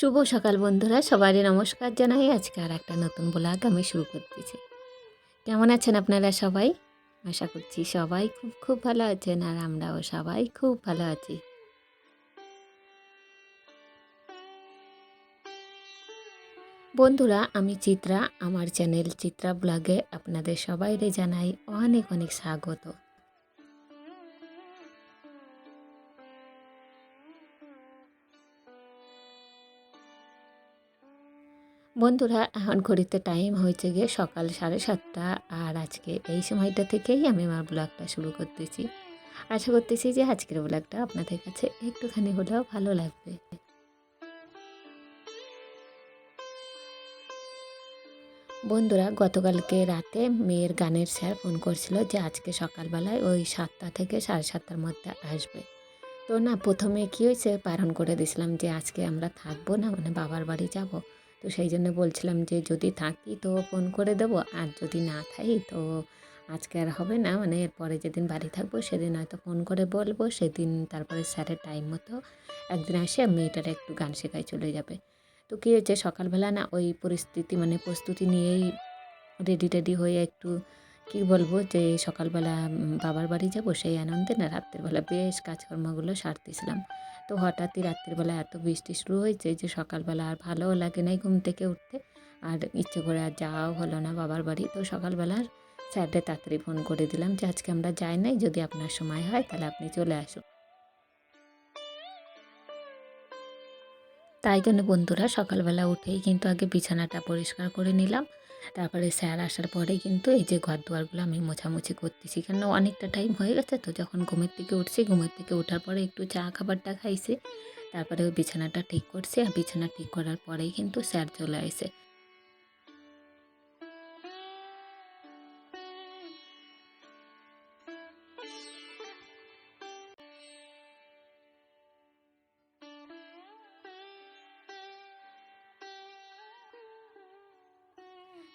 শুভ সকাল বন্ধুরা সবারই নমস্কার জানাই। আজকে আর একটা নতুন ব্লগ আমি শুরু করতেছি। কেমন আছেন আপনারা সবাই? আশা করছি সবাই খুব খুব ভালো আছেন আর আমরাও সবাই খুব ভালো আছি। বন্ধুরা, আমি চিত্রা, আমার চ্যানেল চিত্রা ব্লগে আপনাদের সবাইরে জানাই অনেক অনেক স্বাগত। বন্ধুরা, এখন ঘড়িতে টাইম হয়েছে গিয়ে সকাল সাড়ে সাতটা। আর আজকে এই সময়টা থেকেই আমি আমার ব্লগটা শুরু করতেছি। আশা করতেছি যে আজকের ব্লগটা আপনাদের কাছে একটুখানি হলেও ভালো লাগবে। বন্ধুরা, গতকালকে রাতে মেয়ের গানের স্যার ফোন করছিল যে আজকে সকালবেলায় ওই সাতটা থেকে সাড়ে সাতটার মধ্যে আসবে। তো না, প্রথমে কী হয়েছে? বারণ করে দিয়েছিলাম যে আজকে আমরা থাকব না মানে বাবার বাড়ি যাব। তো সেই জন্য বলছিলাম যে যদি থাকি তো ফোন করে দেবো, আর যদি না থাকি তো আজকে আর হবে না। মানে এরপরে যেদিন বাড়ি থাকব সেদিন হয়তো ফোন করে বলব, সেদিন তারপরে স্যারের টাইম মতো একদিন আসে মেয়েটার একটু গান শেখায় চলে যাবে। তো কী হয়েছে? সকালবেলা না ওই পরিস্থিতি মানে প্রস্তুতি নিয়েই রেডি টেডি হয়ে একটু কি বলব যে সকালবেলা বাবার বাড়ি যাব, সেই আনন্দে না রাত্রেবেলা বেশ কাজকর্মগুলো সারতেছিলাম। তো হঠাৎই রাত্রিবেলা এত বৃষ্টি শুরু হয়েছে যে সকালবেলা আর ভালোও লাগে নাই ঘুম থেকে উঠতে। আর ইচ্ছে করে আর যাওয়াও হলো না বাবার বাড়ি। তো সকালবেলা স্যারদের তাড়াতাড়ি ফোন করে দিলাম যে আজকে আমরা যাই নাই, যদি আপনার সময় হয় তাহলে আপনি চলে আসুন। তাই জন্য বন্ধুরা সকালবেলা উঠেই কিন্তু আগে বিছানাটা পরিষ্কার করে নিলাম। তারপরে স্যার আসার পরে কিন্তু এই যে ঘর দুয়ারগুলো আমি মোছামুছি করতেছি, কেন অনেকটা টাইম হয়ে গেছে তো যখন ঘুমের থেকে উঠছি, ঘুমের থেকে ওঠার পরে একটু চা খাবারটা খাইছি। তারপরে ওই বিছানাটা ঠিক করছে আর বিছানা ঠিক করার পরেই কিন্তু স্যার চলে আসে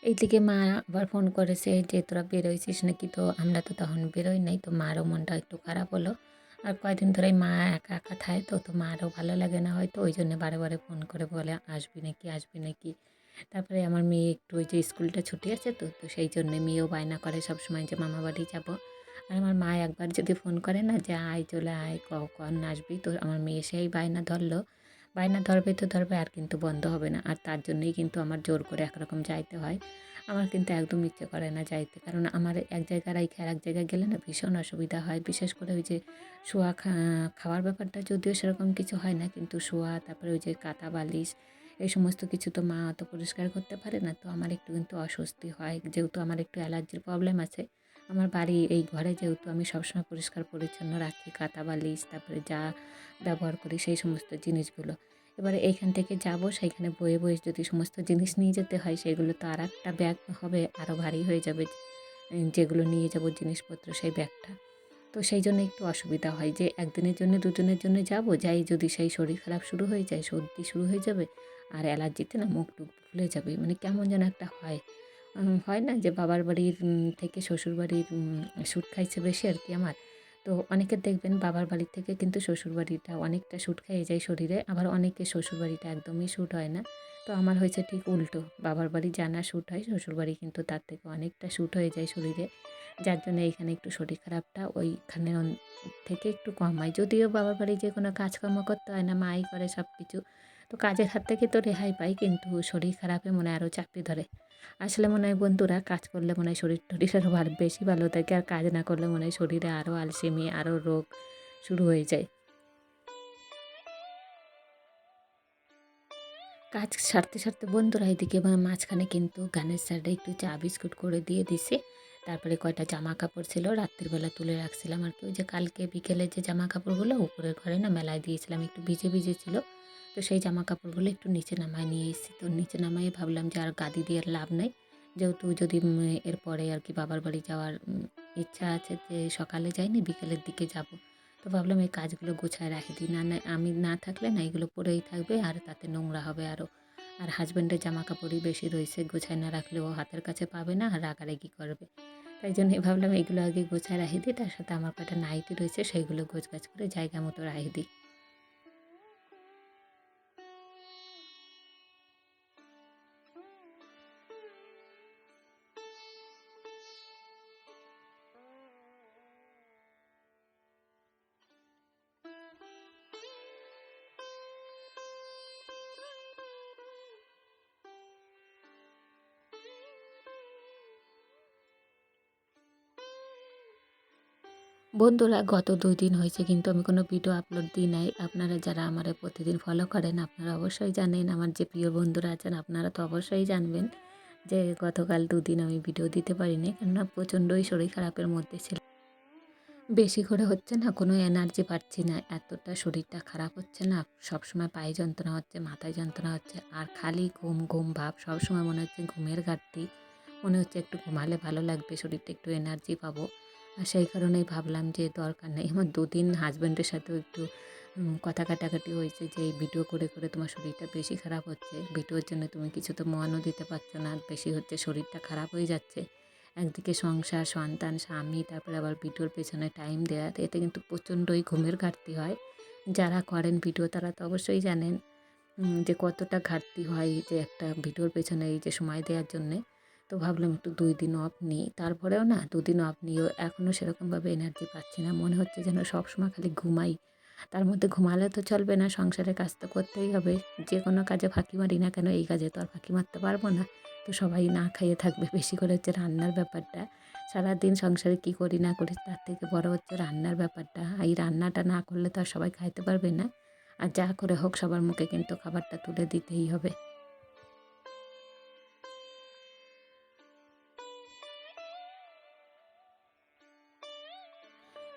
এইদিকে মা আবার ফোন করেছে যে, তোরা বেরোইছিস নাকি? তো আমরা তো তখন বেরোই নাই, তো মারও মনটা একটু খারাপ হলো। আর কয়েকদিন ধরে মা একা একা থাকে তো তো মারও ভালো লাগে না হয়তো, ওই জন্য বারে বারে ফোন করে বলে, আসবি নাকি আসবি নাকি? তারপরে আমার মেয়ে একটু ওই যে স্কুলটা ছুটি আছে তো তো সেই জন্যে মেয়েও বায়না করে সবসময় যে, মামা বাড়ি যাব। আর আমার মা একবার যদি ফোন করে না যে, আয়, চলে আয় কখন আসবি? তো আমার মেয়ে সেই বায়না ধরলো। বায়না ধরবে তো ধরবে, আর কিন্তু বন্ধ হবে না। আর তার জন্যই কিন্তু আমার জোর করে একরকম যাইতে হয়। আমার কিন্তু একদম ইচ্ছে করে না যাইতে। কারণ আমার এক জায়গায় রাইখে আর এক জায়গায় গেলে না ভীষণ অসুবিধা হয়। বিশেষ করে ওই যে শোয়া খাওয়ার ব্যাপারটা যদিও সেরকম কিছু হয় না, কিন্তু শোয়া, তারপরে ওই যে কাতা বালিশ, এই সমস্ত কিছু তো মা অত পরিষ্কার করতে পারে না। তো আমার একটু কিন্তু অস্বস্তি হয়। যেহেতু আমার একটু অ্যালার্জির প্রবলেম আছে আমার বাড়ি এই ঘরে যেহেতু আমি সবসময় পরিষ্কার, পরিচ্ছন্ন রাখি, কাঁথা, বালিশ, তারপরে যা ব্যবহার করি সেই সমস্ত জিনিসগুলো। এবারে এইখান থেকে যাব, সেইখানে বয়ে বয়ে যদি সমস্ত জিনিস নিয়ে যেতে হয়, সেগুলো তো আর একটা ব্যাগ হবে আরও ভারী হয়ে যাবে। যেগুলো নিয়ে যাব জিনিসপত্র, সেই ব্যাগটা তো সেই জন্য একটু অসুবিধা হয় যে, একদিনের জন্য দুজনের জন্য যাব, যাই যদি সেই শরীর খারাপ শুরু হয়ে যায়, সর্দি শুরু হয়ে যাবে, আর অ্যালার্জিতে না মুখ টুক ফুলে যাবে। মানে কেমন যেন একটা হয়। হয় না যে বাবার বাড়ির থেকে শ্বশুর বাড়ির শ্যুট খাইছে বেশি আর কি আমার। তো অনেকে দেখবেন বাবার বাড়ির থেকে কিন্তু শ্বশুর বাড়িটা অনেকটা শ্যুট খাইয়ে যায় শরীরে, আবার অনেকে শ্বশুর বাড়িটা একদমই শ্যুট হয় না। তো আমার হয়েছে ঠিক উল্টো, বাবার বাড়ি জানা শ্যুট হয়, শ্বশুর বাড়ি কিন্তু তার থেকে অনেকটা শ্যুট হয়ে যায় শরীরে। যার জন্য এইখানে একটু শরীর খারাপটা ওইখানে থেকে একটু কম হয় যদিও বাবার বাড়ি যে কোনো কাজকর্ম করতে হয় না, মাই করে সব কিছু তো কাজের হাত থেকে তো রেহাই পাই, কিন্তু শরীর খারাপে মনে আরও চাকরি ধরে। আসলে মনে হয় বন্ধুরা, কাজ করলে মনে হয় শরীর টরীর আরও বেশি ভালো থাকে, আর কাজ না করলে মনে হয় শরীরে আরও আলসেমি, আরও রোগ শুরু হয়ে যায়। কাজ সারতে সারতে বন্ধুরা এদিকে মাঝখানে কিন্তু গানের সাইডে একটু চা বিস্কুট করে দিয়ে দিছে। তারপরে কয়টা জামা কাপড় ছিল রাত্রিবেলা তুলে রাখছিলাম আর কি। ওই যে কালকে বিকেলে যে জামা কাপড়গুলো, উপরের ঘরে না মেলায় দিয়েছিলাম, একটু ভিজে ভিজে ছিল। তো সেই জামা কাপড়গুলো একটু নিচে নামায় নিয়ে এসেছি। তো নিচে নামাই ভাবলাম যে আর গাদি দিয়ে লাভ নেই। যেহেতু যদি এরপরে আর কি বাবার বাড়ি যাওয়ার ইচ্ছা আছে যে সকালে যাইনি, বিকেলের দিকে যাব। তো ভাবলাম এই কাজগুলো গোছায় রাখি। দিই না না, আমি না থাকলে না, এগুলো পরেই থাকবে আর তাতে নোংরা হবে আরও আর হাজব্যান্ডের জামা কাপড়ই বেশি রয়েছে, গোছায় না রাখলেও হাতের কাছে পাবে না আর রাগারাগি করবে। তাই জন্য ভাবলাম এগুলো আগে গোছায় রাখি দিই, তার সাথে আমার কটা নাইটি রয়েছে, সেইগুলো গোছ গাছ করে জায়গা মতো রাখি দিই। বন্ধুরা, গত দুই দিন হয়েছে কিন্তু আমি কোনো ভিডিও আপলোড দিই নাই। আপনারা যারা আমার প্রতিদিন ফলো করেন, আপনারা অবশ্যই জানেন, আমার যে প্রিয় বন্ধুরা আছেন, আপনারা তো অবশ্যই জানবেন যে গতকাল দুদিন আমি ভিডিও দিতে পারিনি, কেননা প্রচণ্ডই শরীর খারাপের মধ্যে ছিল। বেশি করে হচ্ছে না, কোনো এনার্জি পাচ্ছি না, এতটা শরীরটা খারাপ হচ্ছে না, সবসময় পায়ে যন্ত্রণা হচ্ছে, মাথায় যন্ত্রণা হচ্ছে, আর খালি ঘুম ঘুম, ভাব, সবসময় মনে হচ্ছে ঘুমের ঘাটতি, মনে হচ্ছে একটু ঘুমালে ভালো লাগবে, শরীরটা একটু এনার্জি পাবো। সেই কারণেই ভাবলাম যে দরকার নেই। আমার দুদিন হাজব্যান্ডের সাথেও একটু কথা কাটাকাটি হয়েছে যে, এই ভিডিও করে করে তোমার শরীরটা বেশি খারাপ হচ্ছে। ভিডিওর জন্য তুমি কিছু তো মনও দিতে পারছ না। বেশি হচ্ছে শরীরটা খারাপ হয়ে যাচ্ছে। একদিকে সংসার, সন্তান, স্বামী, তারপরে আবার ভিডিওর পেছনে টাইম দেওয়া এতে কিন্তু প্রচণ্ডই ঘুমের ঘাটতি হয়। যারা করেন ভিডিও তারা তো অবশ্যই জানেন যে কতটা ঘাটতি হয় যে একটা ভিডিওর পেছনে এই যে সময় দেওয়ার জন্যে। তো ভাবলাম একটু দুই দিন অফ নিই। তারপরেও না দুদিন অফ নিয়েও এখনও সেরকমভাবে এনার্জি পাচ্ছি না। মনে হচ্ছে যেন সবসময় খালি ঘুমাই। তার মধ্যে ঘুমালে তো চলবে না, সংসারের কাজ তো করতেই হবে। যে কোনো কাজে ফাঁকি মারি না কেন, এই কাজে তো আর ফাঁকি মারতে পারব না। তো সবাই না খাইয়ে থাকবে বেশি করে হচ্ছে রান্নার ব্যাপারটা। সারাদিন সংসারে কী করি না করি তার থেকে বড় হচ্ছে রান্নার ব্যাপারটা। এই রান্নাটা না করলে তো আর সবাই খাইতে পারবে না। আর যা করে হোক সবার মুখে কিন্তু খাবারটা তুলে দিতেই হবে।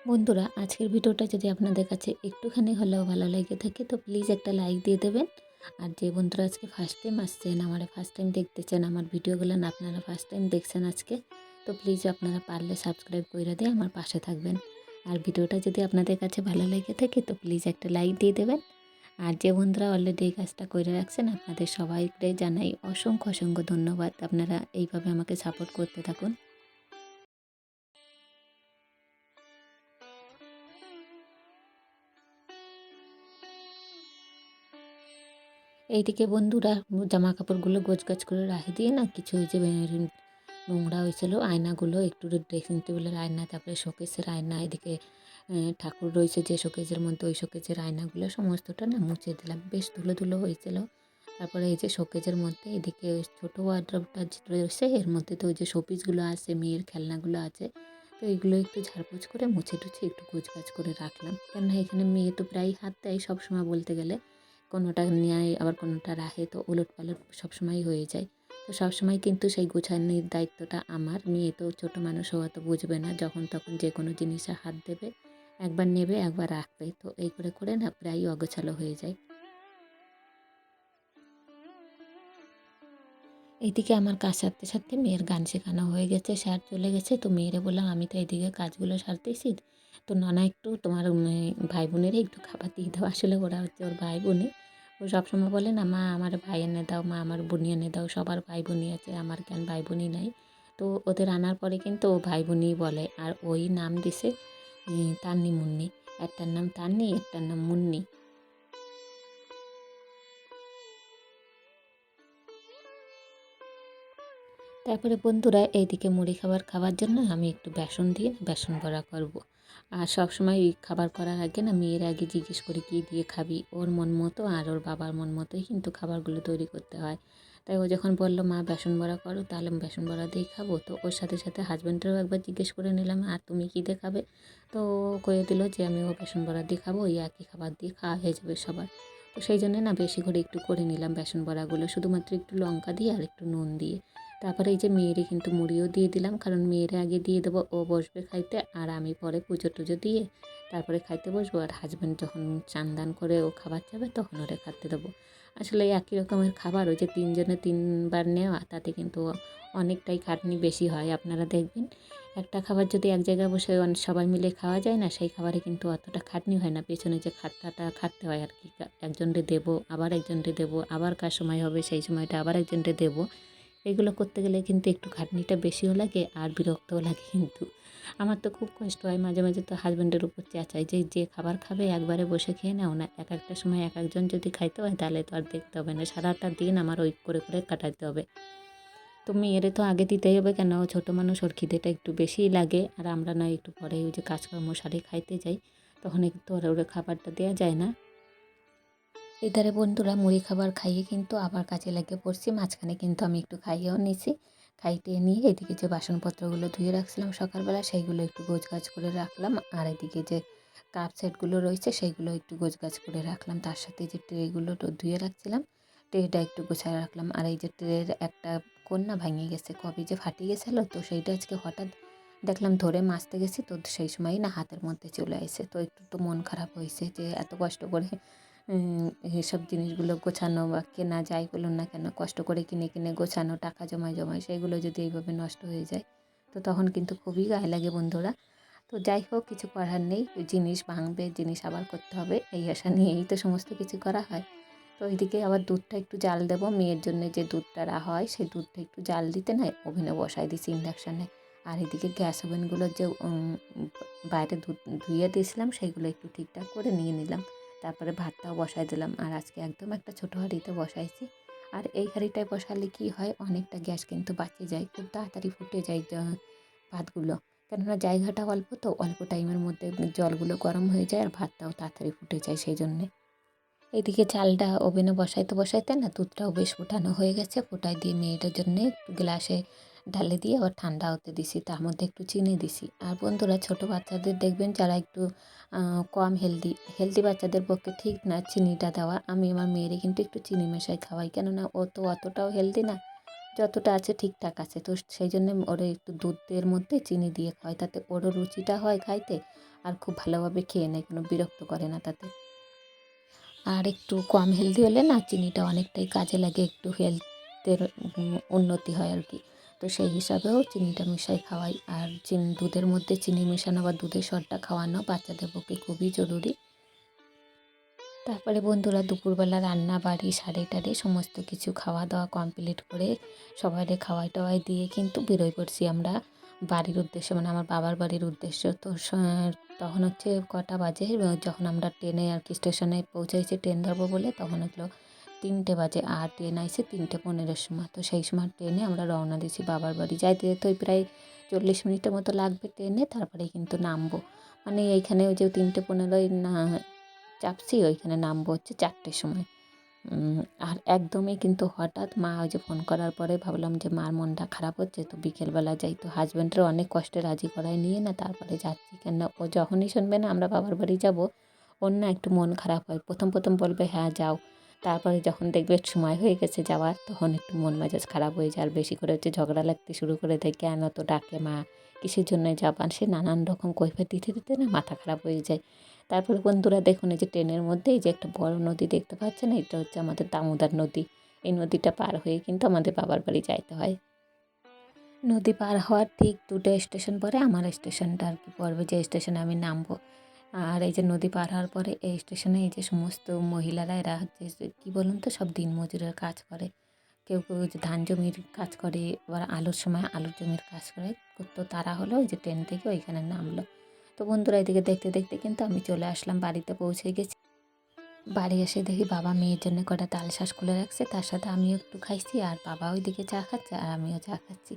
বন্ধুরা, আজকের ভিডিওটা যদি আপনাদের কাছে একটুখানি হলেও ভালো লেগে থাকে, তো প্লিজ একটা লাইক দিয়ে দেবেন। আর যে বন্ধুরা আজকে ফার্স্ট টাইম আসছেন, আমার ফার্স্ট টাইম দেখতেছেন, আমার ভিডিওগুলো আপনারা ফার্স্ট টাইম দেখছেন আজকে, তো প্লিজ আপনারা পারলে সাবস্ক্রাইব করে দিয়ে আমার পাশে থাকবেন। আর ভিডিওটা যদি আপনাদের কাছে ভালো লেগে থাকে, তো প্লিজ একটা লাইক দিয়ে দেবেন। আর যে বন্ধুরা অলরেডি এই কাজটা করে রাখছেন, আপনাদের সবাইকে জানাই অসংখ্য অসংখ্য ধন্যবাদ। আপনারা এইভাবে আমাকে সাপোর্ট করতে থাকুন। এইদিকে বন্ধুরা জামা কাপড়গুলো গোছ গাছ করে রাখে দিয়ে না কিছু ওই যে নোংরা হয়েছিল, আয়নাগুলো একটু ড্রেসিং টেবিলের আয়না, তারপরে শোকেসের আয়না, এদিকে ঠাকুর রয়েছে যে শোকেজের মধ্যে ওই শোকেজের আয়নাগুলো সমস্তটা না মুছে দিলাম, বেশ ধুলো ধুলো হয়েছিল। তারপরে এই যে শোকেজের মধ্যে এদিকে ছোটো ওয়ার্ড্রপটা রয়েছে, এর মধ্যে তো ওই যে শোপিসগুলো আছে, মেয়ের খেলনাগুলো আছে, তো এগুলো একটু ঝাড়পোছ করে মুছে টুছে একটু গোছ করে রাখলাম। কেননা এখানে মেয়ে তো প্রায় হাত দেয় সবসময় বলতে গেলে। কোনোটা নিয়ে আবার কোনোটা রাখে তো উলট পালট সবসময় হয়ে যায়। তো সবসময় কিন্তু সেই গোছানোর দায়িত্বটা আমার। মেয়ে তো ছোটো মানুষ হওয়া তো বুঝবে না, যখন তখন যে কোনো জিনিসে হাত দেবে, একবার নেবে, একবার রাখবে। তো এই করে করে না প্রায়ই অগোছালো হয়ে যায়। এইদিকে আমার কাজ সারতে সারতে মেয়ের গান শেখানো হয়ে গেছে, স্যার চলে গেছে। তো মেয়েরে বললাম, আমি তো এইদিকে কাজগুলো সারতেছি। তো নানা একটু তোমার ভাই বোনেরই একটু খাবার দিয়ে দাও। আসলে ওরা হচ্ছে ওর ভাই বোনই। ও সবসময় বলে, না, মা, আমার ভাই এনে দাও, মা, আমার বোনই এনে দাও, সবার ভাই বোনই আছে, আমার কেন ভাই বোনই নাই? তো ওদের আনার পরে কিন্তু ও ভাই বোনই বলে। আর ওই নাম দিছে তান্নি মুন্নি। একটার নাম তান্নি, একটার নাম মুন্নি। তারপরে বন্ধুরা, এইদিকে মুড়ি খাবার খাওয়ার জন্য আমি একটু বেসন দিয়ে বেসন বড়া করব। আর সবসময় এই খাবার করার আগে না মেয়ের আগে জিজ্ঞেস করে, কী দিয়ে খাবি? ওর মন মতো আর ওর বাবার মন মতোই কিন্তু খাবারগুলো তৈরি করতে হয়। তাই ও যখন বলল, মা, বেসন বড়া করো, তাহলে আমি বেসন বড়া দিয়ে খাব। তো ওর সাথে সাথে হাজব্যান্ডেরও একবার জিজ্ঞেস করে নিলাম, আর তুমি কী দিয়ে খাবে? তো কয়ে দিল যে, আমি ও বেসন বড়া দিয়ে খাব, ওই একই খাবার দিয়ে খাওয়া হয়ে যাবে সবার। তো সেই জন্যে না বেশি করে একটু করে নিলাম বেসন বড়াগুলো, শুধুমাত্র একটু লঙ্কা দিয়ে আর একটু নুন দিয়ে। তারপরে এই যে মেয়েরে কিন্তু মুড়িও দিয়ে দিলাম, কারণ মেয়েরে আগে দিয়ে দেবো, ও বসবে খাইতে আর আমি পরে পুজো টুজো দিয়ে তারপরে খাইতে বসবো। আর হাজব্যান্ড যখন চান দান করে ও খাবার যাবে তখন ওরে খাতে দেবো। আসলে একই রকমের খাবার, ওই যে তিনজনে তিনবার নেওয়া, তাতে কিন্তু অনেকটাই খাটনি বেশি হয়, আপনারা দেখবেন। একটা খাবার যদি এক জায়গায় বসে সবাই মিলে খাওয়া যায় না, সেই খাবারে কিন্তু অতটা খাটনি হয় না। পেছনে যে খাটটাটা খাটতে হয় আর কি একজনকে দেবো, আবার একজনকে দেবো, আবার কার সময় হবে সেই সময়টা আবার একজনকে দেবো। এগুলো করতে গেলে কিন্তু একটু খাটনিটা বেশিও লাগে আর বিরক্তও লাগে কিন্তু। আমার তো খুব কষ্ট হয়, মাঝে মাঝে তো হাজব্যান্ডের উপর চেঁচাই যে যে খাবার খাবে একবারে বসে খেয়ে নাও না, এক একটা সময় এক একজন যদি খাইতে হয় তাহলে তো আর দেখতে হবে না, সারাটা দিন আমার ওই করে করে কাটাতে হবে। তো মেয়েরে তো আগে দিতেই হবে কেন? ছোটো মানুষ, ওর খিদেটা একটু বেশিই লাগে আর আমরা না একটু পরে ওই যে কাজকর্ম সারে খাইতে যাই তখন একটু ওরা ওরা খাবারটা দেওয়া যায় না। এধারে বন্ধুরা মুড়ি খাবার খাইয়ে কিন্তু আবার কাজে লেগে পড়ছি। মাঝখানে কিন্তু আমি একটু খাইয়েও নিছি। খাইতে নিয়ে এদিকে যে বাসনপত্রগুলো ধুয়ে রাখছিলাম সকালবেলা, সেইগুলো একটু গোছগাছ করে রাখলাম। আর এদিকে যে কাপ সেটগুলো রয়েছে, সেইগুলো একটু গোছগাছ করে রাখলাম। তার সাথে যে ট্রেগুলো ধুয়ে রাখছিলাম, ট্রেটা একটু গোছায় রাখলাম। আর এই যে ট্রের একটা কন্যা ভাঙে গেছে, কবে যে ফাটিয়ে গেছিল, তো সেইটা আজকে হঠাৎ দেখলাম ধরে মাছতে গেছি, তো সেই সময়ই না হাতের মধ্যে চলে আসে তো একটু তো মন খারাপ হয়েছে যে এত কষ্ট করে এসব জিনিসগুলো গোছানো বা কেনা যাই বলুন না কেন, কষ্ট করে কিনে কিনে গোছানো, টাকা জমায় জমায়, সেগুলো যদি এইভাবে নষ্ট হয়ে যায়, তো তখন কিন্তু খুবই গায়ে লাগে বন্ধুরা। তো যাই হোক, কিছু করার নেই জিনিস ভাঙবে, জিনিস আবার করতে হবে, এই আশা নিয়েই তো সমস্ত কিছু করা হয়। তো ওইদিকে আবার দুধটা একটু জাল দেবো, মেয়ের জন্য যে দুধটা হয় সেই দুধটা একটু জাল দিতে নাই, ওভেনে বসাই দিছি ইন্ডাকশানে আর এদিকে গ্যাস ওভেনগুলো যে বাইরে ধুয়ে দিয়েছিলাম সেইগুলো একটু ঠিকঠাক করে নিয়ে নিলাম। তারপরে ভাতটাও বসাই দিলাম। আর আজকে একদম একটা ছোটো হাঁড়িতে বসাইছি। আর এই হাঁড়িটায় বসালে কি হয়? অনেকটা গ্যাস কিন্তু বাঁচে যায়, খুব তাড়াতাড়ি ফুটে যায় ভাতগুলো। কেননা জায়গাটা অল্প, তো অল্প টাইমের মধ্যে জলগুলো গরম হয়ে যায় আর ভাতটাও তাড়াতাড়ি ফুটে যায় সেই জন্যে এদিকে চালটা ওভেনে বসাইতে বসাইতে না, দুধটাও বেশ ফোটানো হয়ে গেছে। ফোটাই দিয়ে মেয়েটার জন্য একটু গ্লাসে ঢালে দিয়ে আবার ঠান্ডা হতে দিছি, তার মধ্যে একটু চিনি দিছি। আর বন্ধুরা, ছোট বাচ্চাদের দেখবেন যারা একটু কম হেলদি হেলদি বাচ্চাদের পক্ষে ঠিক না চিনিটা দেওয়া। আমি আমার মেয়েরে কিন্তু একটু চিনি মেশাই খাওয়াই, কেননা ও তো অতটাও হেলদি না, যতটা আছে ঠিকঠাক আছে। তো সেই জন্য ওরা একটু দুধের মধ্যে চিনি দিয়ে খাওয়াই, তাতে ওরও রুচিটা হয় খাইতে আর খুব ভালোভাবে খেয়ে নেয়, কোনো বিরক্ত করে না তাতে। আর একটু কম হেলদি হলে না, চিনিটা অনেকটাই কাজে লাগে, একটু হেলথের উন্নতি হয় আর কি। তো সেই হিসাবেও চিনিটা মিশাই খাওয়াই। আর চিনি, দুধের মধ্যে চিনি মেশানো বা দুধের সরটা খাওয়ানো বাচ্চাদের পক্ষে খুবই জরুরি। তারপরে বন্ধুরা দুপুরবেলা রান্না, বাড়ি শাড়ি টারে সমস্ত কিছু খাওয়া দাওয়া কমপ্লিট করে সবাইকে খাওয়াই টাওয়াই দিয়ে কিন্তু বেরোয় পড়ছি আমরা বাড়ির উদ্দেশ্যে। মানে আমার বাবার বাড়ির উদ্দেশ্য। তো তখন হচ্ছে কটা বাজে, যখন আমরা ট্রেনে আর কি স্টেশনে পৌঁছাইছি, ট্রেন ধরবো বলে তখন হলো তিনটে বাজে আর ট্রেন আইসে তিনটে পনেরোর সময়। তো সেই সময় ট্রেনে আমরা রওনা দিয়েছি বাবার বাড়ি। যাইতে যেতে ওই প্রায় চল্লিশ মিনিটের মতো লাগবে ট্রেনে, তারপরে কিন্তু নামবো। মানে এইখানে ওই যে তিনটে পনেরোই না, চাপছি, ওইখানে নামবো হচ্ছে চারটের সময়। আর একদমই কিন্তু হঠাৎ মা ওই যে ফোন করার পরে ভাবলাম যে মার মনটা খারাপ হচ্ছে, তো বিকেলবেলা যাই। তো হাজব্যান্ডের অনেক কষ্টে রাজি করায় নিয়ে না, তারপরে যাচ্ছি। কেন ও যখনই শুনবে না আমরা বাবার বাড়ি যাব, ওর না একটু মন খারাপ হয়। প্রথম প্রথম বলবে হ্যাঁ যাও। তারপরে যখন দেখবে সময় হয়ে গেছে যাওয়ার, তখন একটু মন মেজাজ খারাপ হয়ে যায়। আর বেশি করে হচ্ছে ঝগড়া লাগতে শুরু করে দেয়, কেন তো ডাকে মা? কিসের জন্য যাবান? সে নানান রকম কৈফিয়ত দিতে দিতে না মাথা খারাপ হয়ে যায়। তারপরে বন্ধুরা দেখুন, এই যে ট্রেনের মধ্যে এই যে একটা বড় নদী দেখতে পাচ্ছেন, এটা হচ্ছে আমাদের দামোদর নদী। এই নদীটা পার হয়ে কিন্তু আমাদের বাবার বাড়ি যাইতে হয়। নদী পার হওয়ার ঠিক দুটো স্টেশন পরে আমার স্টেশনটা আর কি পড়বে, যে স্টেশনে আমি নামবো। আর এই যে নদী পার হওয়ার পরে এই স্টেশনে এই যে সমস্ত মহিলারা, এরা হচ্ছে কী বলুন তো, সব দিন মজুরের কাজ করে। কেউ কেউ যে ধান জমির কাজ করে, আবার আলুর সময় আলুর জমির কাজ করে। তো তারা হলো ওই যে ট্রেন থেকে ওইখানে নামলো। তো বন্ধুরা এদিকে দেখতে দেখতে কিন্তু আমি চলে আসলাম, বাড়িতে পৌঁছে গেছি। বাড়ি এসে দেখি বাবা মেয়ের জন্য কটা তাল শ্বাস খুলে রাখছে, তার সাথে আমিও একটু খাইছি আর বাবা ওই ওইদিকে চা খাচ্ছে আর আমিও চা খাচ্ছি।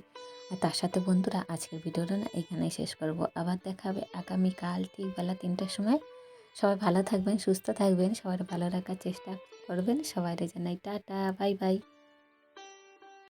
আর তার সাথে বন্ধুরা আজকের ভিডিওটা না এখানেই শেষ করব। আবার দেখা হবে আগামীকাল ঠিক বেলা তিনটার সময়। সবাই ভালো থাকবেন, সুস্থ থাকবেন, সবার ভালো রাখার চেষ্টা করবেন। সবাই জানাই টাটা, বাই বাই।